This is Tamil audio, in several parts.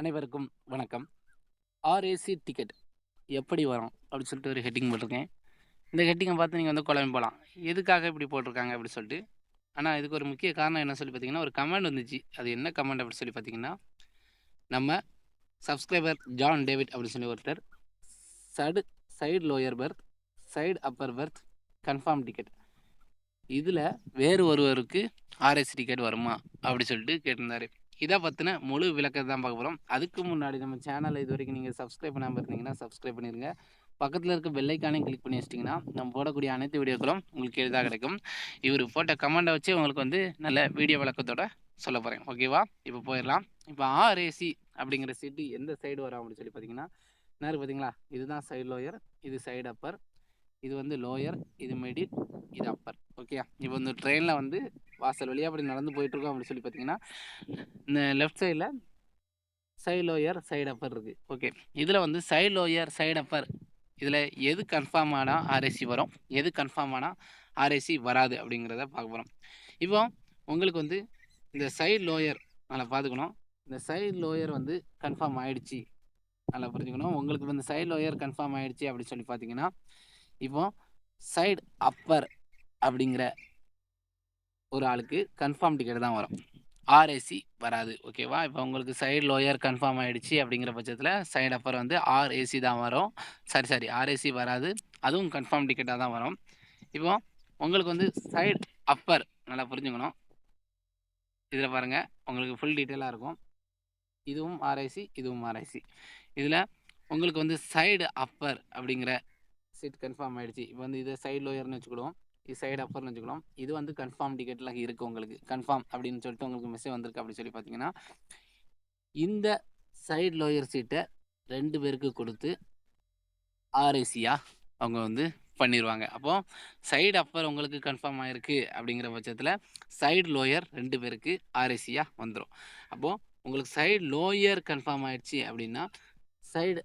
அனைவருக்கும் வணக்கம். ஆர்ஏசி டிக்கெட் எப்படி வரும் அப்படின்னு சொல்லிட்டு ஒரு ஹெட்டிங் போட்டிருக்கேன். இந்த ஹெட்டிங்கை பார்த்து நீங்கள் வந்து குழம்பு போகலாம் எதுக்காக இப்படி போட்டிருக்காங்க அப்படின்னு சொல்லிட்டு. ஆனால் இதுக்கு ஒரு முக்கிய காரணம் என்ன சொல்லி பார்த்தீங்கன்னா ஒரு கமெண்ட் வந்துச்சு. அது என்ன கமெண்ட் அப்படின்னு சொல்லி பார்த்தீங்கன்னா நம்ம சப்ஸ்கிரைபர் ஜான் டேவிட் அப்படின்னு சொல்லி ஒருத்தர் சடு side lower berth side upper berth confirm ticket இதில் வேறு ஒருவருக்கு ஆர்எஸ் டிக்கெட் வருமா அப்படி சொல்லிட்டு கேட்டிருந்தார். இதை பற்றின முழு விளக்கத்தை தான் பார்க்க போகிறோம் அதுக்கு முன்னாடி நம்ம சேனலை இது வரைக்கும் நீங்கள் சப்ஸ்கிரைப் பண்ணாமல் இருந்தீங்கன்னா சப்ஸ்கிரைப் பண்ணிடுங்க பக்கத்தில் இருக்க வெள்ளைக்கானே கிளிக் பண்ணி வச்சிட்டிங்கன்னா நம்ம போடக்கூடிய அனைத்து வீடியோக்களும் உங்களுக்கு எளிதாக கிடைக்கும். இவர் போட்ட கமெண்டை வச்சு உங்களுக்கு வந்து நல்ல வீடியோ விளக்கத்தோட சொல்ல போகிறேன் ஓகேவா இப்போ போயிடலாம். இப்போ ஆர்ஏசி அப்படிங்கிற சீட்டு எந்த சைடு வரும் அப்படின்னு சொல்லி பார்த்தீங்கன்னா நேரம் பார்த்தீங்களா? இதுதான் சைடு லோயர் இது சைடு அப்பர் இது வந்து லோயர் இது மிடில் இது அப்பர் ஓகே இப்போ வந்து ட்ரெயினில் வந்து வாசல் வழியாக அப்படி நடந்து போயிட்டுருக்கோம் அப்படின்னு சொல்லி பார்த்தீங்கன்னா இந்த லெஃப்ட் சைடில் சைடு லோயர் சைடு அப்பர் இருக்குது ஓகே இதில் வந்து சைடு லோயர் சைடு அப்பர் இதில் எது கன்ஃபார்ம் ஆனால் ஆர்ஏசி வரும் எது கன்ஃபார்ம் ஆனால் ஆர்ஏசி வராது அப்படிங்கிறத பார்க்க போகிறோம் இப்போ உங்களுக்கு வந்து இந்த சைடு லோயர் நல்லா பார்த்துக்கணும். இந்த சைடு லோயர் வந்து கன்ஃபார்ம் ஆகிடுச்சி நல்லா புரிஞ்சுக்கணும். உங்களுக்கு வந்து சைடு லோயர் கன்ஃபார்ம் ஆகிடுச்சி அப்படின்னு சொல்லி பார்த்தீங்கன்னா இப்போ சைடு அப்பர் அப்படிங்கிற ஒரு ஆளுக்கு கன்ஃபார்ம் டிக்கெட் தான் வரும். ஆர்ஏசி வராது ஓகேவா இப்போ உங்களுக்கு சைடு லோயர் கன்ஃபார்ம் ஆகிடுச்சு அப்படிங்கிற பட்சத்தில் சைடு அப்பர் வந்து ஆர்ஏசி தான் வரும். சரி சரி ஆர்ஏசி வராது. அதுவும் கன்ஃபார்ம் டிக்கெட்டாக தான் வரும். இப்போ உங்களுக்கு வந்து சைடு அப்பர் நல்லா புரிஞ்சுக்கணும். இதில் பாருங்கள் உங்களுக்கு ஃபுல் டீட்டெயிலாக இருக்கும். இதுவும் ஆர்ஐசி இதுவும் ஆர்ஐசி இதில் உங்களுக்கு வந்து சைடு அப்பர் அப்படிங்கிற சீட் கன்ஃபார்ம் ஆகிடுச்சு இப்போ வந்து இதை சைடு லோயர்னு வச்சுக்கிடுவோம். இது சைடு அப்பர்னு வச்சுக்கலாம் இது வந்து கன்ஃபார்ம் டிக்கெட்லாம் இருக்குது உங்களுக்கு. கன்ஃபார்ம் அப்படின்னு சொல்லிட்டு உங்களுக்கு மெசேஜ் வந்திருக்கு அப்படின்னு சொல்லி பார்த்தீங்கன்னா இந்த சைடு லோயர் சீட்டை ரெண்டு பேருக்கு கொடுத்து ஆர்ஏசியாக அவங்க வந்து பண்ணிடுவாங்க அப்போது சைடு அப்பர் உங்களுக்கு கன்ஃபார்ம் ஆகிருக்கு அப்படிங்கிற பட்சத்தில் சைடு லோயர் ரெண்டு பேருக்கு ஆர்ஏசியாக வந்துடும் அப்போது உங்களுக்கு சைடு லோயர் கன்ஃபார்ம் ஆகிடுச்சி அப்படின்னா சைடு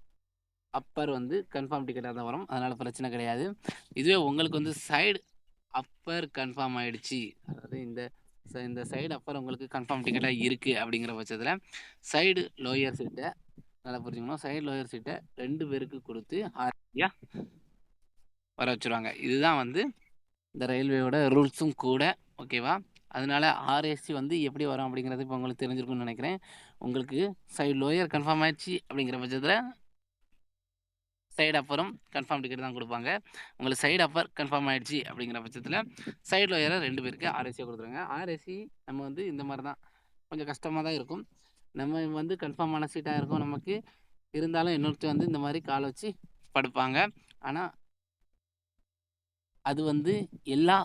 அப்பர் வந்து கன்ஃபார்ம் டிக்கெட்டாக தான் வரும். அதனால் பிரச்சனை கிடையாது. இதுவே உங்களுக்கு வந்து சைடு அப்பர் கன்ஃபார்ம் ஆயிடுச்சு. அதாவது இந்த இந்த சைடு அப்பர் உங்களுக்கு கன்ஃபார்ம் டிக்கெட்டாக இருக்குது அப்படிங்கிற பட்சத்தில் சைடு லோயர் சீட்டை நல்லா புரிஞ்சுக்கணும். சைடு லோயர் சீட்டை ரெண்டு பேருக்கு கொடுத்து ஹாரியாக வர வச்சுருவாங்க. இதுதான் வந்து இந்த ரயில்வேயோட ரூல்ஸும் கூட ஓகேவா அதனால ஆர்ஏசி வந்து எப்படி வரும் அப்படிங்கிறது இப்போ உங்களுக்கு தெரிஞ்சிருக்கும்னு நினைக்கிறேன். உங்களுக்கு சைடு லோயர் கன்ஃபார்ம் ஆயிடுச்சு அப்படிங்கிற பட்சத்தில் சைடு அப்பரும் கன்ஃபார்ம் டிக்கெட் தான் கொடுப்பாங்க. உங்களுக்கு சைடு அப்பர் கன்ஃபார்ம் ஆகிடுச்சு அப்படிங்கிற பட்சத்தில் சைடில் ஏற ரெண்டு பேருக்கு ஆர்ஏசியாக கொடுத்துருங்க. ஆர்ஏசி நம்ம வந்து இந்த மாதிரி தான். கொஞ்சம் கஷ்டமாக தான் இருக்கும். நம்ம வந்து கன்ஃபார்மான சீட்டாக இருக்கும் நமக்கு. இருந்தாலும் இன்னொருத்தர் வந்து இந்த மாதிரி கால் வச்சு படுப்பாங்க. ஆனால் அது வந்து எல்லா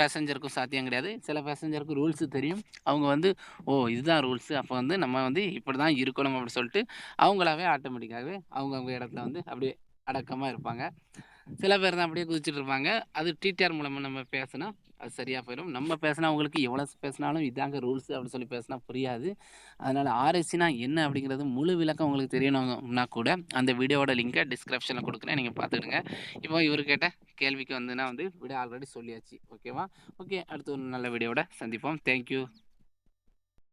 பேசஞ்சருக்கும் சாத்தியம் கிடையாது. சில பேசஞ்சருக்கு ரூல்ஸு தெரியும். அவங்க வந்து ஓ இதுதான் ரூல்ஸு. அப்போ வந்து நம்ம வந்து இப்படி தான் இருக்கணும் அப்படின்னு சொல்லிட்டு அவங்களாவே ஆட்டோமேட்டிக்காகவே அவங்கவுங்க இடத்துல வந்து அப்படியே அடக்கமாக இருப்பாங்க. சில பேர் தான் அப்படியே குதிச்சுட்டு இருப்பாங்க. அது டிடிஆர் மூலமாக நம்ம பேசினா அது சரியாக போயிடும் நம்ம பேசினா அவங்களுக்கு எவ்வளோ பேசினாலும் இதாங்க ரூல்ஸ் அப்படின்னு சொல்லி பேசினா புரியாது. அதனால் ஆர்எஸ்சினா என்ன அப்படிங்கிறது முழு விளக்கம் உங்களுக்கு தெரியணும்னா கூட அந்த வீடியோவோட லிங்கை டிஸ்கிரிப்ஷனில் கொடுக்குறேன். நீங்கள் பார்த்துக்கிடுங்க. இப்போ இவர் கேட்ட கேள்விக்கு வந்துன்னா வந்து விட ஆல்ரெடி சொல்லியாச்சு. ஓகேவா ஓகே அடுத்து ஒரு நல்ல வீடியோட சந்திப்போம். தேங்க்யூ